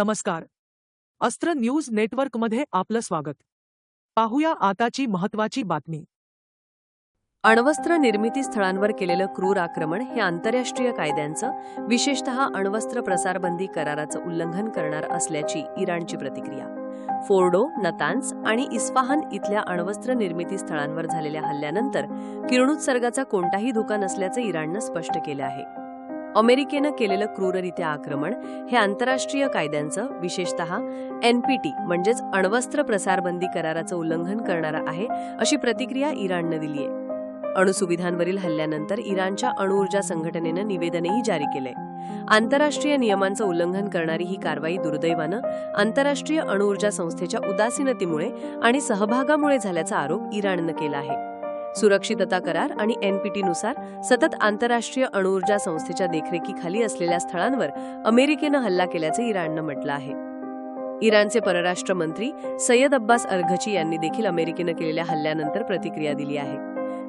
नमस्कार. अस्त्र न्यूज नेटवर्कमध्ये आपलं स्वागत. पाहूया आताची महत्वाची बातमी. अण्वस्त्र निर्मिती स्थळांवर केलेलं क्रूर आक्रमण हे आंतरराष्ट्रीय कायद्यांचं विशेषतः अण्वस्त्र प्रसारबंदी कराराचं उल्लंघन करणार असल्याची इराणची प्रतिक्रिया. फोर्डो नतान्स आणि इस्फाहान इथल्या अण्वस्त्र निर्मिती स्थळांवर झालेल्या हल्ल्यानंतर किरणोत्सर्गाचा कोणताही धोका नसल्याचं इराणनं स्पष्ट केलं आहे. अमेरिकेनं केलेलं क्रूररित्या आक्रमण हे आंतरराष्ट्रीय कायद्यांचं विशेषतः एनपीटी म्हणजेच अण्वस्त्र प्रसारबंदी कराराचं उल्लंघन करणारं आहे अशी प्रतिक्रिया इराणनं दिली आहे अणुसुविधांवरील हल्ल्यानंतर इराणच्या अणुऊर्जा संघटनेनं निवेदनही जारी केलंय. आंतरराष्ट्रीय नियमांचं उल्लंघन करणारी ही कारवाई दुर्दैवानं आंतरराष्ट्रीय अणुऊर्जा संस्थेच्या उदासीनतेमुळे आणि सहभागामुळे झाल्याचा आरोप इराणनं केला आहे. सुरक्षितता करार आणि एनपीटीनुसार सतत आंतरराष्ट्रीय अणुऊर्जा संस्थेच्या देखरेखीखाली असलेल्या स्थळांवर अमेरिकेनं हल्ला केल्याचं इराणनं म्हटलं आहे. इराणचे परराष्ट्र मंत्री सय्यद अब्बास अर्घची यांनी देखील अमेरिकेनं केलेल्या हल्ल्यानंतर प्रतिक्रिया दिली आहे.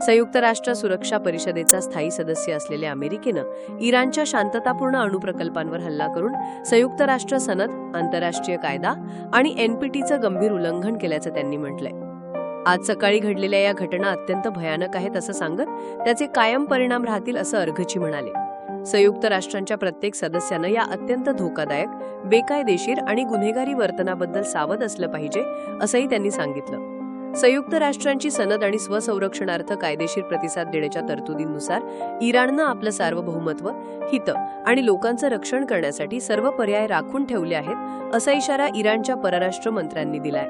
संयुक्त राष्ट्र सुरक्षा परिषदेचा स्थायी सदस्य असलेल्या अमेरिकेनं इराणच्या शांततापूर्ण अणुप्रकल्पांवर हल्ला करून संयुक्त राष्ट्र सनद आंतरराष्ट्रीय कायदा आणि एनपीटीचं गंभीर उल्लंघन केल्याचं त्यांनी म्हटलंय. आज सकाळी घडलेल्या या घटना अत्यंत भयानक आहेत असं सांगत त्याचे कायम परिणाम राहतील असं अर्घची म्हणाले. संयुक्त राष्ट्रांच्या प्रत्येक सदस्यानं या अत्यंत धोकादायक बेकायदेशीर आणि गुन्हेगारी वर्तनाबद्दल सावध असलं पाहिजे असंही त्यांनी सांगितलं. संयुक्त राष्ट्रांची सनद आणि स्वसंरक्षणार्थ कायदेशीर प्रतिसाद देण्याच्या तरतुदींनुसार इराणनं आपलं सार्वभौमत्व हित आणि लोकांचं रक्षण करण्यासाठी सर्व पर्याय राखून ठेवले आहेत असा इशारा इराणच्या परराष्ट्र मंत्र्यांनी दिलाय.